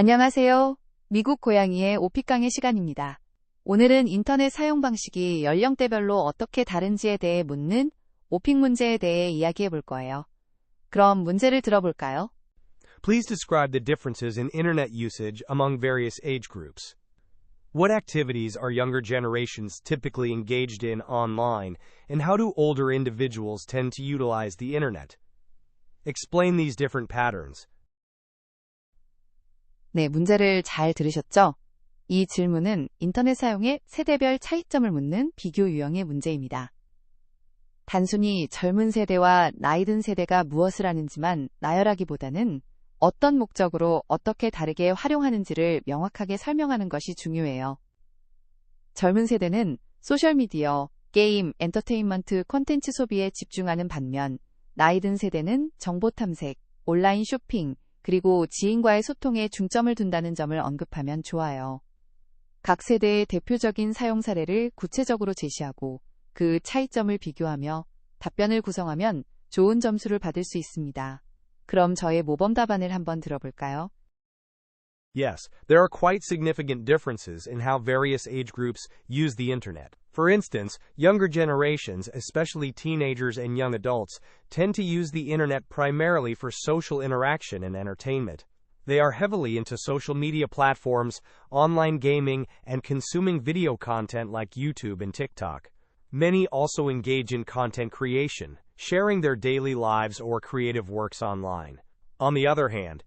안녕하세요. 미국 고양이의 오픽강의 시간입니다. 오늘은 인터넷 사용 방식이 연령대별로 어떻게 다른지에 대해 묻는 오픽 문제에 대해 이야기해 볼 거예요. 그럼 문제를 들어볼까요? Please describe the differences in internet usage among various age groups. What activities are younger generations typically engaged in online, and how do older individuals tend to utilize the internet? Explain these different patterns. 네, 문제를 잘 들으셨죠? 이 질문은 인터넷 사용의 세대별 차이점을 묻는 비교 유형의 문제입니다. 단순히 젊은 세대와 나이 든 세대가 무엇을 하는지만 나열하기보다는 어떤 목적으로 어떻게 다르게 활용하는지를 명확하게 설명하는 것이 중요해요. 젊은 세대는 소셜미디어, 게임, 엔터테인먼트 콘텐츠 소비에 집중하는 반면 나이 든 세대는 정보 탐색, 온라인 쇼핑, 그리고 지인과의 소통에 중점을 둔다는 점을 언급하면 좋아요. 각 세대의 대표적인 사용 사례를 구체적으로 제시하고 그 차이점을 비교하며 답변을 구성하면 좋은 점수를 받을 수 있습니다. 그럼 저의 모범 답안을 한번 들어볼까요? Yes, there are quite significant differences in how various age groups use the internet. For instance, younger generations, especially teenagers and young adults, tend to use the internet primarily for social interaction and entertainment. They are heavily into social media platforms, online gaming, and consuming video content like YouTube and TikTok. Many also engage in content creation, sharing their daily lives or creative works online. On the other hand,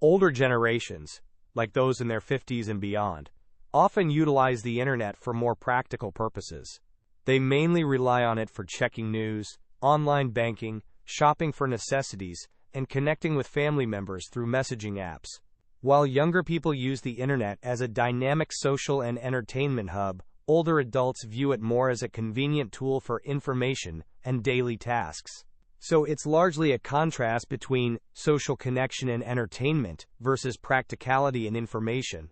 older generations, like those in their 50s and beyond, often utilize the internet for more practical purposes. They mainly rely on it for checking news, online banking, shopping for necessities, and connecting with family members through messaging apps. While younger people use the internet as a dynamic social and entertainment hub, older adults view it more as a convenient tool for information and daily tasks. So it's largely a contrast between social connection and entertainment versus practicality and information.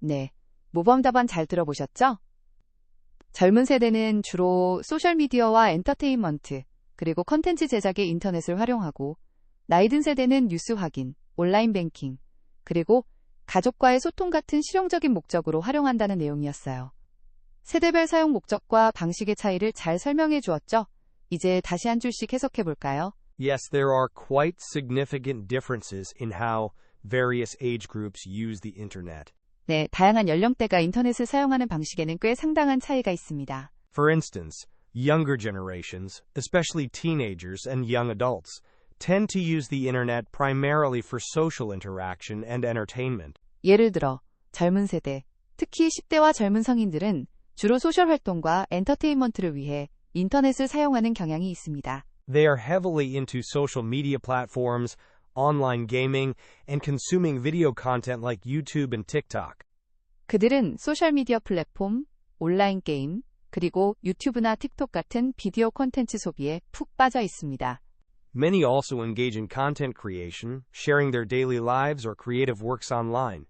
네. 모범 답안 잘 들어보셨죠? 젊은 세대는 주로 소셜미디어와 엔터테인먼트, 그리고 컨텐츠 제작에 인터넷을 활용하고, 나이 든 세대는 뉴스 확인, 온라인 뱅킹, 그리고 가족과의 소통 같은 실용적인 목적으로 활용한다는 내용이었어요. 세대별 사용 목적과 방식의 차이를 잘 설명해 주었죠? 이제 다시 한 줄씩 해석해 볼까요? Yes, there are quite significant differences in how various age groups use the internet. 네, 다양한 연령대가 인터넷을 사용하는 방식에는 꽤 상당한 차이가 있습니다. For instance, younger generations, especially teenagers and young adults, tend to use the internet primarily for social interaction and entertainment. 예를 들어, 젊은 세대, 특히 10대와 젊은 성인들은 주로 소셜 활동과 엔터테인먼트를 위해 인터넷을 사용하는 경향이 있습니다. They are heavily into social media platforms, online gaming, and consuming video content like YouTube and TikTok. 그들은 소셜미디어 플랫폼, 온라인 게임, 그리고 유튜브나 틱톡 같은 비디오 콘텐츠 소비에 푹 빠져 있습니다. Many also engage in content creation, sharing their daily lives or creative works online.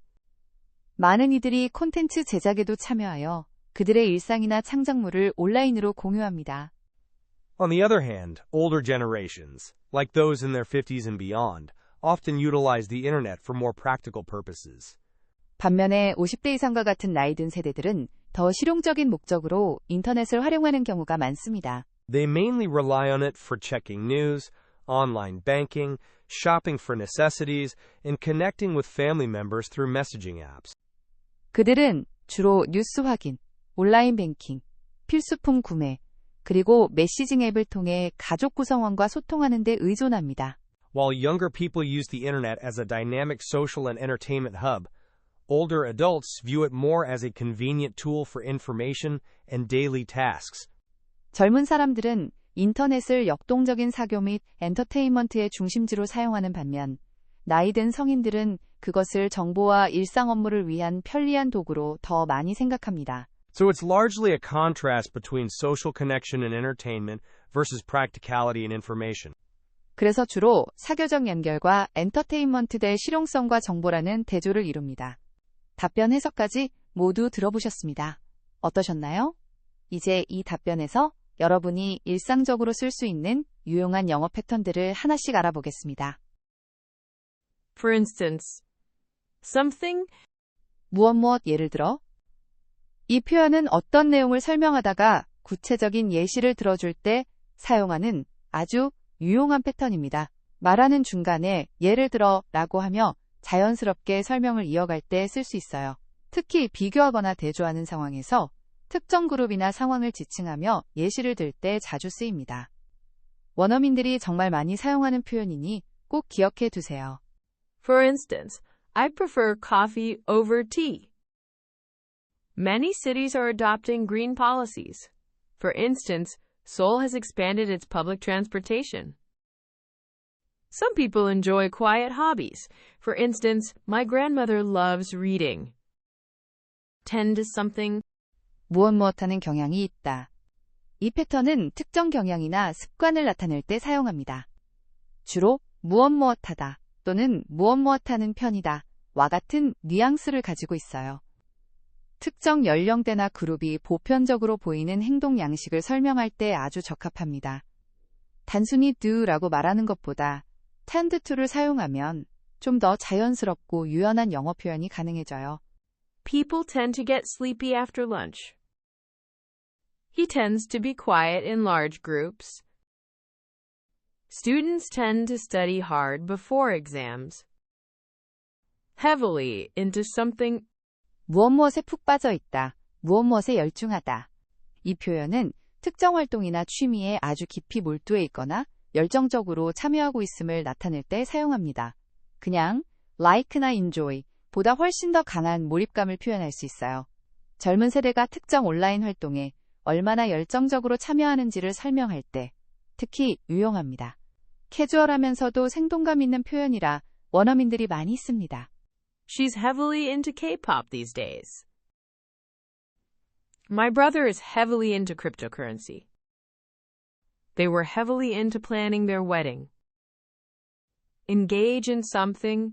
많은 이들이 콘텐츠 제작에도 참여하여 그들의 일상이나 창작물을 온라인으로 공유합니다. On the other hand, older generations, like those in their 50s and beyond, often utilize the internet for more practical purposes. 반면에 50대 이상과 같은 나이 든 세대들은 더 실용적인 목적으로 인터넷을 활용하는 경우가 많습니다. They mainly rely on it for checking news, online banking, shopping for necessities, and connecting with family members through messaging apps. 그들은 주로 뉴스 확인, 온라인 뱅킹, 필수품 구매, 그리고 메시징 앱을 통해 가족 구성원과 소통하는 데 의존합니다. While younger people use the internet as a dynamic social and entertainment hub, older adults view it more as a convenient tool for information and daily tasks. 젊은 사람들은 인터넷을 역동적인 사교 및 엔터테인먼트의 중심지로 사용하는 반면, 나이 든 성인들은 그것을 정보와 일상 업무를 위한 편리한 도구로 더 많이 생각합니다. So it's largely a contrast between social connection and entertainment versus practicality and information. 그래서 주로 사교적 연결과 엔터테인먼트 대 실용성과 정보라는 대조를 이룹니다. 답변 해석까지 모두 들어보셨습니다. 어떠셨나요? 이제 이 답변에서 여러분이 일상적으로 쓸 수 있는 유용한 영어 패턴들을 하나씩 알아보겠습니다. For instance, something, 무엇 무엇 예를 들어 이 표현은 어떤 내용을 설명하다가 구체적인 예시를 들어줄 때 사용하는 아주 유용한 패턴입니다. 말하는 중간에 예를 들어 라고 하며 자연스럽게 설명을 이어갈 때 쓸 수 있어요. 특히 비교하거나 대조하는 상황에서 특정 그룹이나 상황을 지칭하며 예시를 들 때 자주 쓰입니다. 원어민들이 정말 많이 사용하는 표현이니 꼭 기억해 두세요. for instance, I prefer coffee over tea. Many cities are adopting green policies. For instance, Seoul has expanded its public transportation. Some people enjoy quiet hobbies. For instance, my grandmother loves reading. Tend to something, 무엇 무엇하는 경향이 있다. 이 패턴은 특정 경향이나 습관을 나타낼 때 사용합니다. 주로 무엇 무엇하다 또는 무엇 무엇하는 편이다 와 같은 뉘앙스를 가지고 있어요. 특정 연령대나 그룹이 보편적으로 보이는 행동 양식을 설명할 때 아주 적합합니다. 단순히 do라고 말하는 것보다 tend to를 사용하면 좀 더 자연스럽고 유연한 영어 표현이 가능해져요. people tend to get sleepy after lunch. He tends to be quiet in large groups. Students tend to study hard before exams. Heavily into something, 무엇 무엇에 푹 빠져 있다. 무엇 무엇에 열중하다. 이 표현은 특정 활동이나 취미에 아주 깊이 몰두해 있거나 열정적으로 참여하고 있음을 나타낼 때 사용합니다. 그냥 like나 enjoy 보다 훨씬 더 강한 몰입감을 표현할 수 있어요. 젊은 세대가 특정 온라인 활동에 얼마나 열정적으로 참여하는지를 설명할 때 특히 유용합니다. 캐주얼하면서도 생동감 있는 표현이라 원어민들이 많이 씁니다. She's heavily into K-pop these days. My brother is heavily into cryptocurrency. They were heavily into planning their wedding. Engage in something,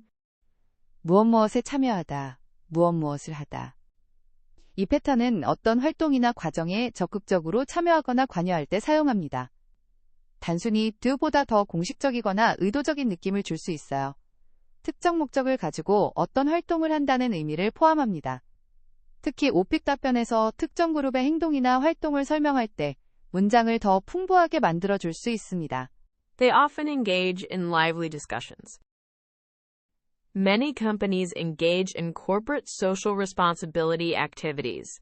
무엇 무엇에 참여하다, 무엇 무엇을 하다. 이 패턴은 어떤 활동이나 과정에 적극적으로 참여하거나 관여할 때 사용합니다. 단순히 do보다 더 공식적이거나 의도적인 느낌을 줄 수 있어요. 특정 목적을 가지고 어떤 활동을 한다는 의미를 포함합니다. 특히 오픽 답변에서 특정 그룹의 행동이나 활동을 설명할 때 문장을 더 풍부하게 만들어 줄 수 있습니다. They often engage in lively discussions. Many companies engage in corporate social responsibility activities.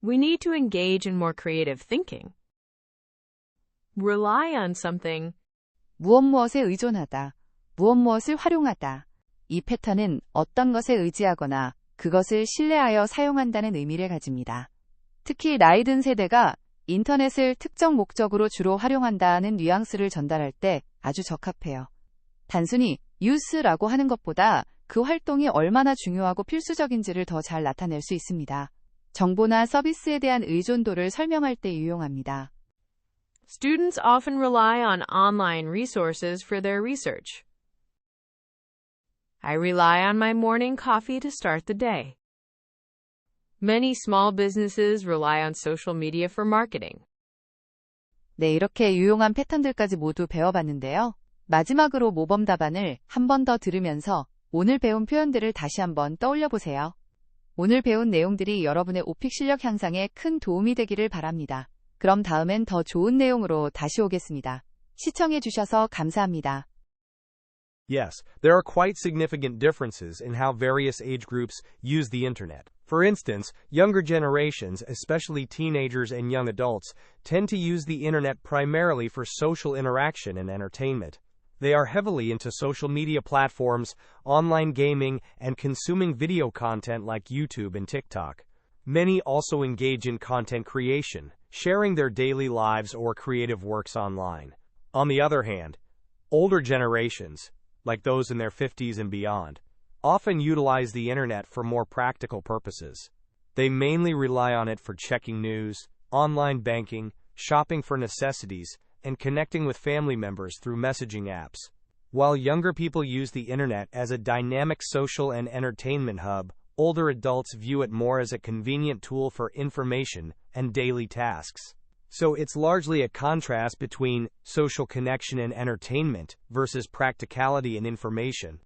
We need to engage in more creative thinking. Rely on something, 무엇 무엇에 의존하다, 무엇 무엇을 활용하다. 이 패턴은 어떤 것에 의지하거나 그것을 신뢰하여 사용한다는 의미를 가집니다. 특히 나이 든 세대가 인터넷을 특정 목적으로 주로 활용한다는 뉘앙스를 전달할 때 아주 적합해요. 단순히 use라고 하는 것보다 그 활동이 얼마나 중요하고 필수적인지를 더 잘 나타낼 수 있습니다. 정보나 서비스에 대한 의존도를 설명할 때 유용합니다. students often rely on online resources for their research. I rely on my morning coffee to start the day. Many small businesses rely on social media for marketing. 네, 이렇게 유용한 패턴들까지 모두 배워봤는데요. 마지막으로 모범 답안을 한 번 더 들으면서 오늘 배운 표현들을 다시 한번 떠올려 보세요. 오늘 배운 내용들이 여러분의 오픽 실력 향상에 큰 도움이 되기를 바랍니다. 그럼 다음엔 더 좋은 내용으로 다시 오겠습니다. 시청해 주셔서 감사합니다. Yes, there are quite significant differences in how various age groups use the internet. For instance, younger generations, especially teenagers and young adults, tend to use the internet primarily for social interaction and entertainment. They are heavily into social media platforms, online gaming, and consuming video content like YouTube and TikTok. Many also engage in content creation, sharing their daily lives or creative works online. On the other hand, older generations, like those in their 50s and beyond, often utilize the internet for more practical purposes. They mainly rely on it for checking news, online banking, shopping for necessities, and connecting with family members through messaging apps. While younger people use the internet as a dynamic social and entertainment hub, older adults view it more as a convenient tool for information and daily tasks. So it's largely a contrast between social connection and entertainment versus practicality and information.